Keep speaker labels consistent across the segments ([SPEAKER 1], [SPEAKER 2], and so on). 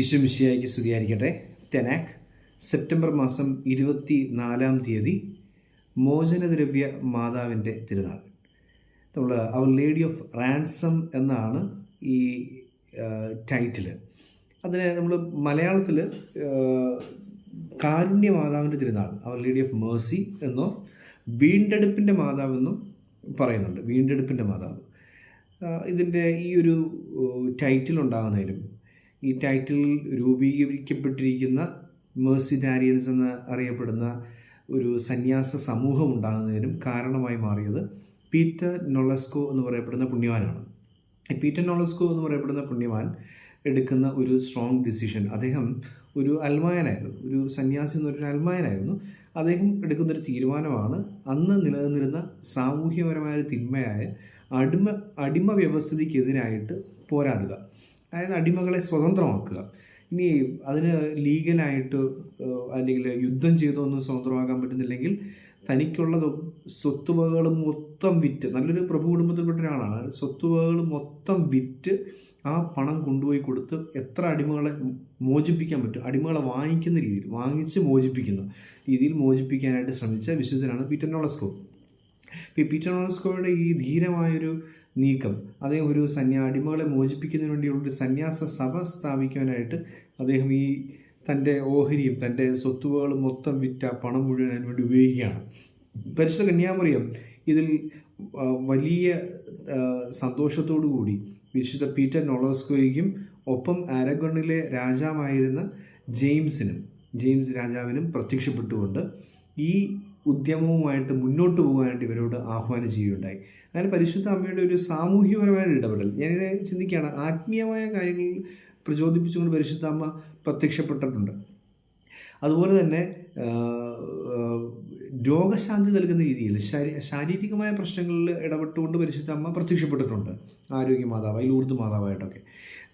[SPEAKER 1] ഈശ്വമിശിയായിക്ക് സ്തുതിയായിരിക്കട്ടെ. തെനാക്ക് സെപ്റ്റംബർ മാസം ഇരുപത്തി നാലാം തീയതി മോചനദ്രവ്യ മാതാവിന്റെ തിരുനാൾ. നമ്മൾ അവർ ലേഡി ഓഫ് റാൻസം എന്നാണ് ഈ ടൈറ്റിൽ അതിനെ നമ്മൾ മലയാളത്തിൽ കാരുണ്യ മാതാവിന്റെ തിരുനാൾ അവർ ലേഡി ഓഫ് മേഴ്സി എന്നോ വീണ്ടെടുപ്പിന്റെ മാതാവെന്നും പറയുന്നുണ്ട്. വീണ്ടെടുപ്പിന്റെ മാതാവ്. ഇതിന്റെ ഈ ഒരു ടൈറ്റിൽ ഉണ്ടാകുന്നതിലും ഈ ടൈറ്റിൽ രൂപീകരിക്കപ്പെട്ടിരിക്കുന്ന മേഴ്സിനാരിയൻസ് എന്ന് അറിയപ്പെടുന്ന ഒരു സന്യാസ സമൂഹം ഉണ്ടാകുന്നതിനും കാരണമായി മാറിയത് പീറ്റർ നൊളസ്കോ എന്ന് പറയപ്പെടുന്ന പുണ്യവാനാണ്. പീറ്റർ നൊളസ്കോ എന്ന് പറയപ്പെടുന്ന പുണ്യവാൻ എടുക്കുന്ന ഒരു സ്ട്രോങ് ഡിസിഷൻ അദ്ദേഹം ഒരു അൽമായനായിരുന്നു. ഒരു സന്യാസി എന്നൊരു അൽമായനായിരുന്നു. അദ്ദേഹം എടുക്കുന്നൊരു തീരുമാനമാണ് അന്ന് നിലനിന്നിരുന്ന സാമൂഹ്യപരമായ തിന്മയായ അടിമ അടിമ വ്യവസ്ഥിതിക്കെതിരായിട്ട് പോരാടുക. അതായത് അടിമകളെ സ്വതന്ത്രമാക്കുക. ഇനി അതിന് ലീഗലായിട്ട് അല്ലെങ്കിൽ യുദ്ധം ചെയ്തൊന്നും സ്വതന്ത്രമാക്കാൻ പറ്റുന്നില്ലെങ്കിൽ തനിക്കുള്ള സ്വത്തുവകകൾ മൊത്തം വിറ്റ് നല്ലൊരു പ്രഭു കുടുംബത്തിൽപ്പെട്ട ഒരാളാണ്. സ്വത്തുവകകൾ മൊത്തം വിറ്റ് ആ പണം കൊണ്ടുപോയി കൊടുത്ത് എത്ര അടിമകളെ മോചിപ്പിക്കാൻ പറ്റും? അടിമകളെ വാങ്ങിക്കുന്ന രീതിയിൽ വാങ്ങിച്ച് മോചിപ്പിക്കുന്ന രീതിയിൽ മോചിപ്പിക്കാനായിട്ട് ശ്രമിച്ച വിശുദ്ധനാണ് പീറ്റർ നോളസ്കോ. ഈ പീറ്റർ നോളസ്കോയുടെ ഈ ധീരമായൊരു നീക്കം. അദ്ദേഹം ഒരു സന്യാ അടിമകളെ മോചിപ്പിക്കുന്നതിന് വേണ്ടിയുള്ള ഒരു സന്യാസ സഭ സ്ഥാപിക്കാനായിട്ട് അദ്ദേഹം ഈ തന്റെ ഓഹരിയും തന്റെ സ്വത്തുവകളും മൊത്തം വിറ്റ പണം മുഴുവൻ അതിനു വേണ്ടി ഉപയോഗിക്കുകയാണ്. പരിശുദ്ധ കന്യാമറിയം ഇതിൽ വലിയ സന്തോഷത്തോടു കൂടി വിശുദ്ധ പീറ്റർ നൊളോസ്കോയ്ക്കും ഒപ്പം ആരഗണിലെ രാജാവായിരുന്ന ജെയിംസിനും ജെയിംസ് രാജാവിനും പ്രത്യക്ഷപ്പെട്ടുകൊണ്ട് ഈ ഉദ്യമവുമായിട്ട് മുന്നോട്ട് പോകാനായിട്ട് ഇവരോട് ആഹ്വാനം ചെയ്യുകയുണ്ടായി. അങ്ങനെ പരിശുദ്ധ അമ്മയുടെ ഒരു സാമൂഹ്യപരമായ ഇടപെടൽ. ഞാനിങ്ങനെ ചിന്തിക്കുകയാണ് ആത്മീയമായ കാര്യങ്ങൾ പ്രചോദിപ്പിച്ചുകൊണ്ട് പരിശുദ്ധ അമ്മ പ്രത്യക്ഷപ്പെട്ടിട്ടുണ്ട്. അതുപോലെ തന്നെ രോഗശാന്തി നൽകുന്ന രീതിയിൽ ശാരീരികമായ പ്രശ്നങ്ങളിൽ ഇടപെട്ടുകൊണ്ട് പരിശുദ്ധ അമ്മ പ്രത്യക്ഷപ്പെട്ടിട്ടുണ്ട്. ആരോഗ്യ മാതാവായി ലൂർദ് മാതാവായിട്ടൊക്കെ.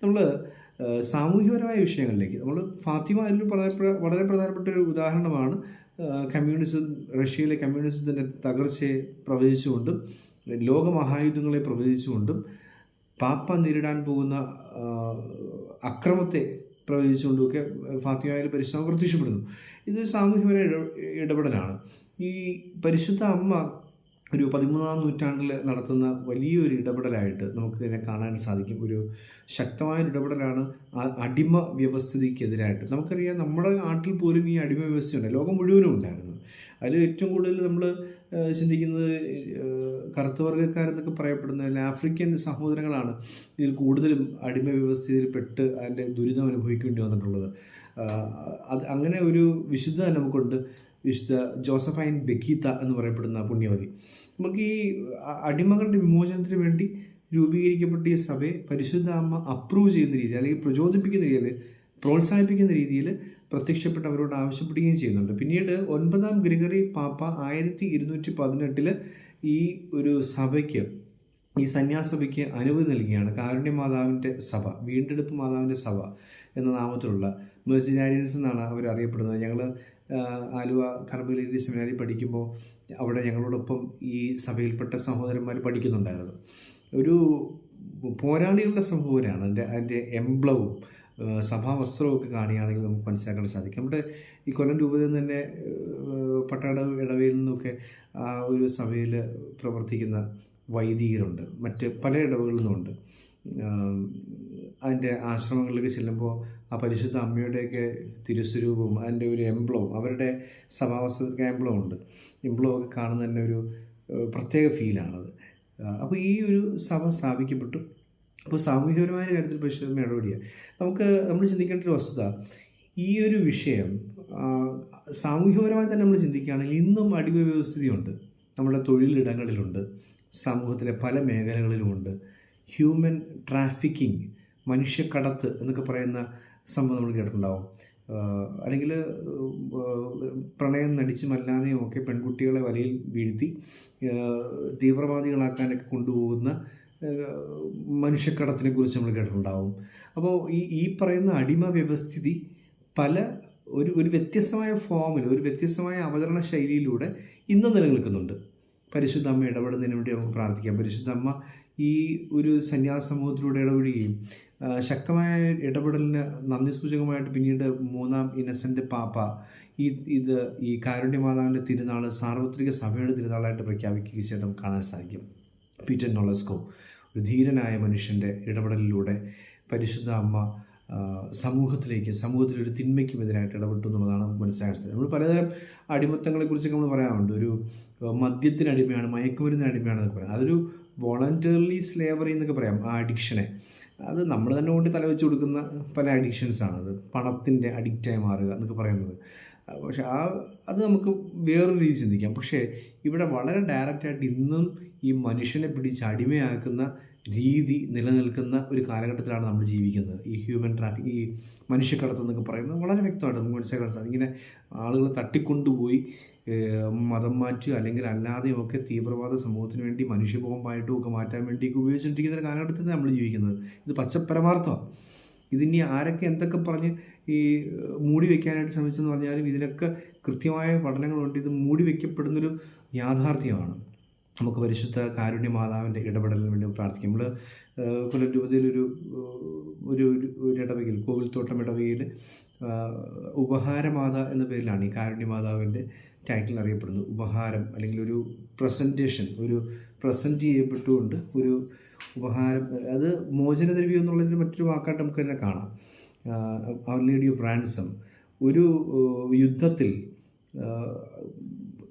[SPEAKER 1] നമ്മൾ സാമൂഹ്യപരമായ വിഷയങ്ങളിലേക്ക് നമ്മൾ ഫാത്തിമ അതിൽ വളരെ പ്രധാനപ്പെട്ട ഒരു ഉദാഹരണമാണ്. കമ്മ്യൂണിസം റഷ്യയിലെ കമ്മ്യൂണിസത്തിന്റെ തകർച്ചയെ പ്രവചിച്ചുകൊണ്ടും ലോകമഹായുദ്ധങ്ങളെ പ്രവചിച്ചുകൊണ്ടും പാപ്പ നേരിടാൻ പോകുന്ന അക്രമത്തെ പ്രവചിച്ചുകൊണ്ടുമൊക്കെ ഫാത്തിമയിൽ പരിശ്രമം പ്രത്യക്ഷപ്പെടുന്നു. ഇത് സാമൂഹ്യപര ഇടപെടലാണ്. ഈ പരിശുദ്ധ അമ്മ ഒരു പതിമൂന്നാം നൂറ്റാണ്ടിൽ നടത്തുന്ന വലിയൊരു ഇടപെടലായിട്ട് നമുക്ക് ഇതിനെ കാണാൻ സാധിക്കും. ഒരു ശക്തമായ ഇടപെടലാണ് അടിമ വ്യവസ്ഥിതിക്കെതിരായിട്ട്. നമുക്കറിയാം നമ്മുടെ നാട്ടിൽ പോലും ഈ അടിമ വ്യവസ്ഥയുണ്ട്. ലോകം മുഴുവനും ഉണ്ടായിരുന്നു. അതിൽ ഏറ്റവും കൂടുതൽ നമ്മൾ ചിന്തിക്കുന്നത് കറുത്തവർഗക്കാരെന്നൊക്കെ പറയപ്പെടുന്ന ആഫ്രിക്കൻ സഹോദരങ്ങളാണ് ഇതിൽ കൂടുതലും അടിമ വ്യവസ്ഥയിൽ പെട്ട് അതിന്റെ ദുരിതം അനുഭവിക്കേണ്ടി വന്നിട്ടുള്ളത്. അത് അങ്ങനെ ഒരു വിശുദ്ധ നമുക്കുണ്ട്. വിശുദ്ധ ജോസഫൈൻ ബെക്കീത്ത എന്ന് പറയപ്പെടുന്ന പുണ്യവതി. നമുക്ക് ഈ അടിമകളുടെ വിമോചനത്തിന് വേണ്ടി രൂപീകരിക്കപ്പെട്ട ഈ സഭയെ പരിശുദ്ധ അമ്മ അപ്രൂവ് ചെയ്യുന്ന രീതി അല്ലെങ്കിൽ പ്രചോദിപ്പിക്കുന്ന രീതിയിൽ പ്രോത്സാഹിപ്പിക്കുന്ന രീതിയിൽ പ്രത്യക്ഷപ്പെട്ട് അവരോട് ആവശ്യപ്പെടുകയും ചെയ്യുന്നുണ്ട്. പിന്നീട് ഒൻപതാം ഗ്രിഗറി പാപ്പ ആയിരത്തി ഇരുന്നൂറ്റി പതിനെട്ടിൽ ഈ ഒരു സഭയ്ക്ക് ഈ സന്യാസഭയ്ക്ക് അനുമതി നൽകുകയാണ്. കാരുണ്യ മാതാവിന്റെ സഭ വീണ്ടെടുപ്പ് മാതാവിന്റെ സഭ എന്ന നാമത്തിലുള്ള മേഴ്സിനാരിയൻസ് എന്നാണ് അവർ അറിയപ്പെടുന്നത് ഞങ്ങൾ ആലുവ കർമ്മലി സെമിനാരി പഠിക്കുമ്പോൾ അവിടെ ഞങ്ങളോടൊപ്പം ഈ സഭയിൽപ്പെട്ട സഹോദരന്മാർ പഠിക്കുന്നുണ്ടായിരുന്നു. ഒരു പോരാളികളുടെ സമൂഹമാണ്. അതിന്റെ അതിന്റെ എംബ്ലവും ഒക്കെ കാണുകയാണെങ്കിൽ നമുക്ക് മനസ്സിലാക്കാൻ സാധിക്കും. നമ്മുടെ ഈ കൊല്ലം രൂപതയിൽ തന്നെ പട്ടാട ഇടവയിൽ നിന്നൊക്കെ ആ ഒരു സഭയിൽ പ്രവർത്തിക്കുന്ന വൈദികരുണ്ട്. മറ്റ് പല ഇടവുകളിൽ നിന്നുണ്ട് അതിന്റെ ആശ്രമങ്ങളിലേക്ക് ചെല്ലുമ്പോൾ ആ പരിശുദ്ധ അമ്മയുടെയൊക്കെ തിരുസ്വരൂപവും അതിന്റെ ഒരു എംബ്ലവും അവരുടെ സഭാവസ്ത്രത്തിന്റെ എംബ്ലം ഉണ്ട്. എംബ്ലോ ഒക്കെ കാണുന്ന തന്നെ ഒരു പ്രത്യേക ഫീലാണത് അപ്പോൾ ഈ ഒരു സഭ സ്ഥാപിക്കപ്പെട്ടു. അപ്പോൾ സാമൂഹികപരമായ കാര്യത്തിൽ പരിശുദ്ധ ഇടപെടിയാണ് നമുക്ക് നമ്മൾ ചിന്തിക്കേണ്ട ഒരു വസ്തുത ഈ ഒരു വിഷയം സാമൂഹികപരമായി തന്നെ നമ്മൾ ചിന്തിക്കുകയാണെങ്കിൽ ഇന്നും അടിമ വ്യവസ്ഥിതിയുണ്ട് നമ്മുടെ തൊഴിലിടങ്ങളിലുണ്ട്. സമൂഹത്തിലെ പല മേഖലകളിലുമുണ്ട്. ഹ്യൂമൻ ട്രാഫിക്കിംഗ് മനുഷ്യക്കടത്ത് എന്നൊക്കെ പറയുന്ന സംഭവം നമ്മൾ കേട്ടിട്ടുണ്ടാവും. അല്ലെങ്കിൽ പ്രണയം നടിച്ചും അല്ലാതെയും ഒക്കെ പെൺകുട്ടികളെ വലയിൽ വീഴ്ത്തി തീവ്രവാദികളാക്കാനൊക്കെ കൊണ്ടുപോകുന്ന മനുഷ്യക്കടത്തിനെ കുറിച്ച് നമ്മൾ കേട്ടിട്ടുണ്ടാവും. അപ്പോൾ ഈ ഈ പറയുന്ന അടിമ വ്യവസ്ഥിതി പല ഒരു ഒരു വ്യത്യസ്തമായ ഫോമിൽ ഒരു വ്യത്യസ്തമായ അവതരണ ശൈലിയിലൂടെ ഇന്നും നിലനിൽക്കുന്നുണ്ട്. പരിശുദ്ധ അമ്മ ഇടപെടുന്നതിന് വേണ്ടി നമുക്ക് പ്രാർത്ഥിക്കാം. പരിശുദ്ധ അമ്മ ഈ ഒരു സന്യാസ സമൂഹത്തിലൂടെ ഇടപെടുകയും ശക്തമായ ഇടപെടലിന് നന്ദി സൂചകമായിട്ട് പിന്നീട് മൂന്നാം ഇന്നസെന്റ് പാപ്പ ഈ ഇത് ഈ കാരുണ്യമാതാവിന്റെ തിരുനാൾ സാർവത്രിക സഭയുടെ തിരുനാളായിട്ട് പ്രഖ്യാപിക്കുക ശേഷം കാണാൻ സാധിക്കും. പീറ്റർ നൊളസ്കോ ഒരു ധീരനായ മനുഷ്യന്റെ ഇടപെടലിലൂടെ പരിശുദ്ധ അമ്മ സമൂഹത്തിലേക്ക് സമൂഹത്തിലൊരു തിന്മയ്ക്കുമെതിരായിട്ട് ഇടപെട്ടു എന്നുള്ളതാണ് മനസ്സിലാക്കുന്നത് നമ്മൾ പലതരം അടിമത്തങ്ങളെക്കുറിച്ചൊക്കെ നമ്മൾ പറയാറുണ്ട്. ഒരു മദ്യത്തിന് അടിമയാണ് മയക്കുമരുന്നിന് അടിമയാണെന്നൊക്കെ പറയാം. അതൊരു വോളണ്ടറിലി സ്ലേവറി എന്നൊക്കെ പറയാം ആ അഡിക്ഷനെ. അത് നമ്മൾ തന്നെ കൊണ്ട് തലവെച്ച് കൊടുക്കുന്ന പല അഡിക്ഷൻസാണ് അത് പണത്തിന്റെ അഡിക്റ്റായി മാറുക എന്നൊക്കെ പറയുന്നത്. പക്ഷെ ആ അത് നമുക്ക് വേറൊരു രീതി ചിന്തിക്കാം. പക്ഷേ ഇവിടെ വളരെ ഡയറക്റ്റായിട്ട് ഇന്നും ഈ മനുഷ്യനെ പിടിച്ച് അടിമയാക്കുന്ന രീതി നിലനിൽക്കുന്ന ഒരു കാലഘട്ടത്തിലാണ് നമ്മൾ ജീവിക്കുന്നത്. ഈ ഹ്യൂമൻ ട്രാഫിക് ഈ മനുഷ്യക്കടത്ത് എന്നൊക്കെ പറയുന്നത് വളരെ വ്യക്തമായിട്ട് നമുക്ക് മനസ്സിലാക്കാൻ ഇങ്ങനെ ആളുകളെ തട്ടിക്കൊണ്ടുപോയി മതം മാറ്റുക അല്ലെങ്കിൽ അല്ലാതെയും ഒക്കെ തീവ്രവാദ സമൂഹത്തിന് വേണ്ടി മനുഷ്യബോംബായിട്ടും ഒക്കെ മാറ്റാൻ വേണ്ടിയൊക്കെ ഉപയോഗിച്ചുകൊണ്ടിരിക്കുന്ന ഒരു കാലഘട്ടത്തിൽ നമ്മൾ ജീവിക്കുന്നത്. ഇത് പച്ചപ്പരമാർത്ഥമാണ്. ഇതിനി ആരൊക്കെ എന്തൊക്കെ പറഞ്ഞ് ഈ മൂടി വയ്ക്കാനായിട്ട് ശ്രമിച്ചെന്ന് പറഞ്ഞാലും ഇതിനൊക്കെ കൃത്യമായ പഠനങ്ങളുണ്ട്. ഇത് മൂടി വയ്ക്കപ്പെടുന്നൊരു യാഥാർത്ഥ്യമാണ്. നമുക്ക് പരിശുദ്ധ കാരുണ്യ മാതാവിന്റെ ഇടപെടലിന് വേണ്ടി പ്രാർത്ഥിക്കും. നമ്മൾ പുനരൂപതയിലൊരു ഒരു ഒരു- ഇടവകയിൽ കോവിൽത്തോട്ടം ഇടവകയിൽ ഉപഹാരമാത എന്ന പേരിലാണ് ഈ കാരുണ്യ മാതാവിന്റെ ടൈറ്റിൽ അറിയപ്പെടുന്നത്. ഉപഹാരം അല്ലെങ്കിൽ ഒരു പ്രസന്റേഷൻ ഒരു പ്രസന്റ് ചെയ്യപ്പെട്ടുകൊണ്ട് ഒരു ഉപഹാരം അത് മോചനദ്രവ്യം എന്നുള്ളതിന് മറ്റൊരു വാക്കായിട്ട് നമുക്ക് തന്നെ കാണാം. അവർ ലേഡി ഓഫ് റാൻസം ഒരു യുദ്ധത്തിൽ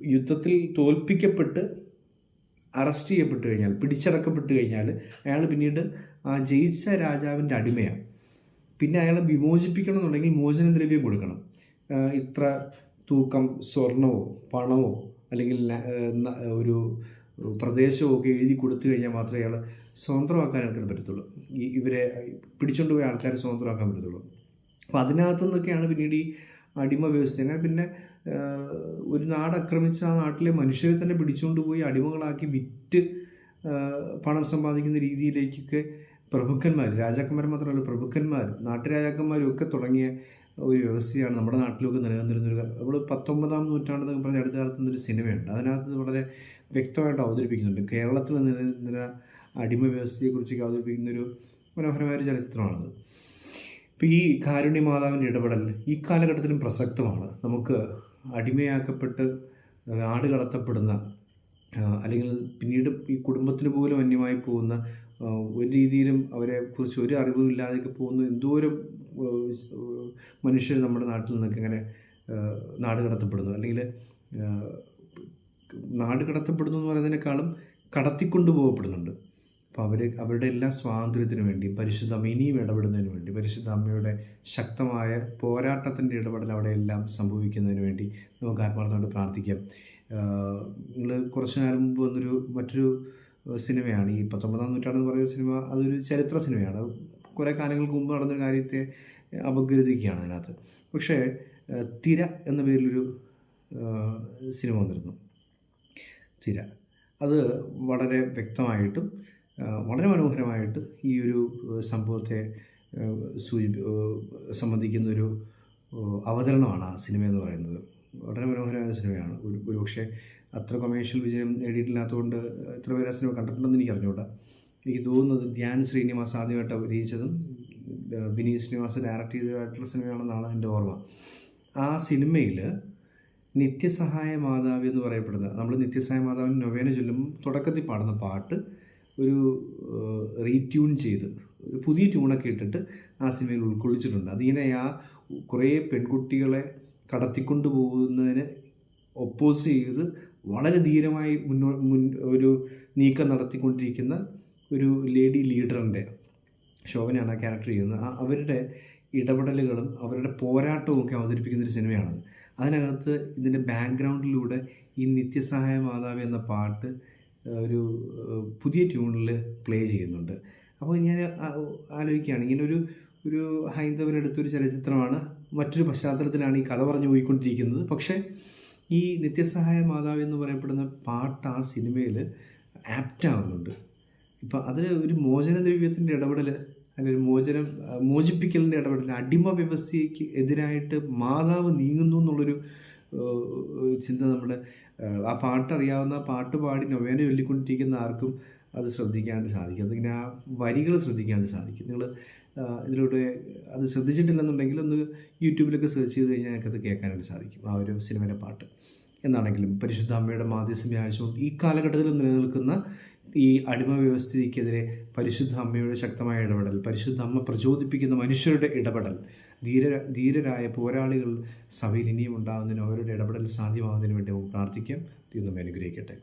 [SPEAKER 1] യുദ്ധത്തിൽ തോൽപ്പിക്കപ്പെട്ട് അറസ്റ്റ് ചെയ്യപ്പെട്ടു കഴിഞ്ഞാൽ പിടിച്ചടക്കപ്പെട്ടു കഴിഞ്ഞാൽ അയാൾ പിന്നീട് ആ ജയിച്ച രാജാവിന്റെ അടിമയാണ്. പിന്നെ അയാളെ വിമോചിപ്പിക്കണം എന്നുണ്ടെങ്കിൽ മോചനദ്രവ്യം കൊടുക്കണം. ഇത്ര തൂക്കം സ്വർണമോ പണമോ അല്ലെങ്കിൽ ഒരു പ്രദേശമോ ഒക്കെ എഴുതി കൊടുത്തു കഴിഞ്ഞാൽ മാത്രമേ അയാൾ സ്വതന്ത്രമാക്കാൻ ആൾക്കാർ പറ്റത്തുള്ളൂ. ഈ ഇവരെ പിടിച്ചുകൊണ്ട് പോയ ആൾക്കാരെ സ്വതന്ത്രമാക്കാൻ പറ്റത്തുള്ളൂ. അപ്പോൾ അതിനകത്തു നിന്നൊക്കെയാണ് പിന്നീട് ഈ അടിമ വ്യവസ്ഥ. അങ്ങനെ പിന്നെ ഒരു നാട് ആക്രമിച്ച ആ നാട്ടിലെ മനുഷ്യരെ തന്നെ പിടിച്ചുകൊണ്ട് പോയി അടിമകളാക്കി വിറ്റ് പണം സമ്പാദിക്കുന്ന രീതിയിലേക്കൊക്കെ പ്രഭുക്കന്മാർ രാജാക്കന്മാർ മാത്രമല്ല പ്രഭുക്കന്മാർ നാട്ടുരാജാക്കന്മാരും ഒക്കെ തുടങ്ങിയ ഒരു വ്യവസ്ഥയാണ് നമ്മുടെ നാട്ടിലൊക്കെ നിലനിന്നിരുന്നൊരു നമ്മൾ പത്തൊമ്പതാം നൂറ്റാണ്ടെന്നൊക്കെ പറഞ്ഞ അടുത്ത കാലത്ത് നിന്നൊരു സിനിമയുണ്ട്. അതിനകത്ത് വളരെ വ്യക്തമായിട്ട് അവതരിപ്പിക്കുന്നുണ്ട്. കേരളത്തിൽ നിലനിന്നിരുന്ന അടിമ വ്യവസ്ഥയെക്കുറിച്ചൊക്കെ അവതരിപ്പിക്കുന്ന ഒരു മനോഹരമായ ഒരു ചലച്ചിത്രമാണത്. ഇപ്പോൾ ഈ കാരുണ്യ മാതാവിന്റെ ഇടപെടൽ ഈ കാലഘട്ടത്തിലും പ്രസക്തമാണ്. നമുക്ക് അടിമയാക്കപ്പെട്ട് ആട് കടത്തപ്പെടുന്ന അല്ലെങ്കിൽ പിന്നീട് ഈ കുടുംബത്തിന് പോലും അന്യമായി പോകുന്ന ഒരു രീതിയിലും അവരെ കുറിച്ച് ഒരു അറിവും ഇല്ലാതെയൊക്കെ പോകുന്ന എന്തോരം മനുഷ്യർ നമ്മുടെ നാട്ടിൽ നിന്നൊക്കെ ഇങ്ങനെ നാട് കടത്തപ്പെടുന്നു. അല്ലെങ്കിൽ നാട് കടത്തപ്പെടുന്നു എന്ന് പറയുന്നതിനേക്കാളും കടത്തിക്കൊണ്ടു പോകപ്പെടുന്നുണ്ട് അപ്പോൾ അവർ അവരുടെ എല്ലാ സ്വാതന്ത്ര്യത്തിനു വേണ്ടി പരിശുദ്ധ ഇനിയും ഇടപെടുന്നതിന് വേണ്ടി പരിശുദ്ധ അമ്മയുടെ ശക്തമായ പോരാട്ടത്തിന്റെ ഇടപെടൽ അവിടെ എല്ലാം സംഭവിക്കുന്നതിന് വേണ്ടി നമുക്ക് ആത്മാർത്ഥമായിട്ട് പ്രാർത്ഥിക്കാം. നിങ്ങൾ കുറച്ച് നേരം മുമ്പ് വന്നൊരു മറ്റൊരു സിനിമയാണ്. ഈ പത്തൊമ്പതാം നൂറ്റാണ്ടെന്ന് പറയുന്ന സിനിമ അതൊരു ചരിത്ര സിനിമയാണ്. കുറേ കാലങ്ങൾക്ക് മുമ്പ് നടന്നൊരു കാര്യത്തെ അപഗ്രഥിക്കുകയാണ് അതിനകത്ത്. പക്ഷേ തിര എന്ന പേരിലൊരു സിനിമ വന്നിരുന്നു. തിര. അത് വളരെ വ്യക്തമായിട്ടും വളരെ മനോഹരമായിട്ട് ഈ ഒരു സംഭവത്തെ സൂചി സംബന്ധിക്കുന്ന ഒരു അവതരണമാണ് ആ സിനിമ എന്ന് പറയുന്നത്. വളരെ മനോഹരമായ സിനിമയാണ്. ഒരു ഒരു പക്ഷേ അത്ര കൊമേഴ്ഷ്യൽ വിജയം നേടിയിട്ടില്ലാത്തതുകൊണ്ട് എത്ര പേര് ആ സിനിമ കണ്ടിട്ടുണ്ടെന്ന് എനിക്ക് അറിഞ്ഞുകൂടാ. എനിക്ക് തോന്നുന്നത് ധ്യാൻ ശ്രീനിവാസ് ആദ്യമായിട്ട് അഭിനയിച്ചതും വിനീത് ശ്രീനിവാസ് ഡയറക്റ്റ് ചെയ്തതായിട്ടുള്ള സിനിമയാണെന്നാണ് എന്റെ ഓർമ്മ. ആ സിനിമയിൽ നിത്യസഹായ മാതാവ് എന്ന് പറയപ്പെടുന്ന നമ്മൾ നിത്യസഹായ മാതാവിന് നൊവേന ചൊല്ലുമ്പോൾ തുടക്കത്തിൽ പാടുന്ന പാട്ട് ഒരു റീട്യൂൺ ചെയ്ത് ഒരു പുതിയ ട്യൂണൊക്കെ ഇട്ടിട്ട് ആ സിനിമയിൽ ഉൾക്കൊള്ളിച്ചിട്ടുണ്ട്. അതിങ്ങനെ ആ കുറേ പെൺകുട്ടികളെ കടത്തിക്കൊണ്ടു പോകുന്നതിന് ഒപ്പോസ് ചെയ്ത് വളരെ ധീരമായി മുന്നോ മുൻ ഒരു നീക്കം നടത്തിക്കൊണ്ടിരിക്കുന്ന ഒരു ലേഡി ലീഡറിന്റെ ശോഭനയാണ് ആ ക്യാരക്ടർ ചെയ്യുന്നത്. അവരുടെ ഇടപെടലുകളും അവരുടെ പോരാട്ടവും ഒക്കെ അവതരിപ്പിക്കുന്ന ഒരു സിനിമയാണത്. അതിനകത്ത് ഇതിന്റെ ബാക്ക്ഗ്രൗണ്ടിലൂടെ ഈ നിത്യസഹായ മാതാവ് എന്ന പാട്ട് ഒരു പുതിയ ട്യൂണിൽ പ്ലേ ചെയ്യുന്നുണ്ട്. അപ്പോൾ ഞാൻ ആലോചിക്കുകയാണ്. ഇങ്ങനെ ഒരു ഒരു ഹൈന്ദവരെടുത്തൊരു ചലച്ചിത്രമാണ്. മറ്റൊരു പശ്ചാത്തലത്തിലാണ് ഈ കഥ പറഞ്ഞു പോയിക്കൊണ്ടിരിക്കുന്നത്. പക്ഷേ ഈ നിത്യസഹായ മാതാവ് എന്ന് പറയപ്പെടുന്ന പാട്ട് ആ സിനിമയിൽ ആപ്റ്റാവുന്നുണ്ട് ഇപ്പം അതിൽ ഒരു മോചന ദ്രവ്യത്തിന്റെ ഇടപെടൽ അല്ലെങ്കിൽ മോചനം മോചിപ്പിക്കലിന്റെ ഇടപെടൽ അടിമ വ്യവസ്ഥയ്ക്ക് എതിരായിട്ട് മാതാവ് നീങ്ങുന്നു എന്നുള്ളൊരു ചിന്ത നമ്മുടെ ആ പാട്ടറിയാവുന്ന പാട്ട് പാടി നൊവേന ചൊല്ലിക്കൊണ്ടിരിക്കുന്ന ആർക്കും അത് ശ്രദ്ധിക്കാണ്ട് സാധിക്കും. അതിങ്ങനെ ആ വരികൾ ശ്രദ്ധിക്കാണ്ട് സാധിക്കും. നിങ്ങൾ ഇതിലൂടെ അത് ശ്രദ്ധിച്ചിട്ടില്ലെന്നുണ്ടെങ്കിൽ ഒന്ന് യൂട്യൂബിലൊക്കെ സെർച്ച് ചെയ്ത് കഴിഞ്ഞാൽ ഞങ്ങൾക്കത് കേൾക്കാനായിട്ട് സാധിക്കും. ആ ഒരു സിനിമയിലെ പാട്ട് എന്നാണെങ്കിലും പരിശുദ്ധ അമ്മയുടെ മാധ്യസ്ഥം വ്യാഴ്ചകൊണ്ട് ഈ കാലഘട്ടത്തിൽ നിലനിൽക്കുന്ന ഈ അടിമ വ്യവസ്ഥയ്ക്കെതിരെ പരിശുദ്ധ അമ്മയുടെ ശക്തമായ ഇടപെടൽ പരിശുദ്ധ അമ്മ പ്രചോദിപ്പിക്കുന്ന മനുഷ്യരുടെ ഇടപെടൽ ധീര ധീരരായ പോരാളികൾ സഭയിൽ ഇനിയും ഉണ്ടാകുന്നതിനും അവരുടെ ഇടപെടൽ സാധ്യമാകുന്നതിനു വേണ്ടി നമുക്ക് പ്രാർത്ഥിക്കാം. ദൈവം അനുഗ്രഹിക്കട്ടെ.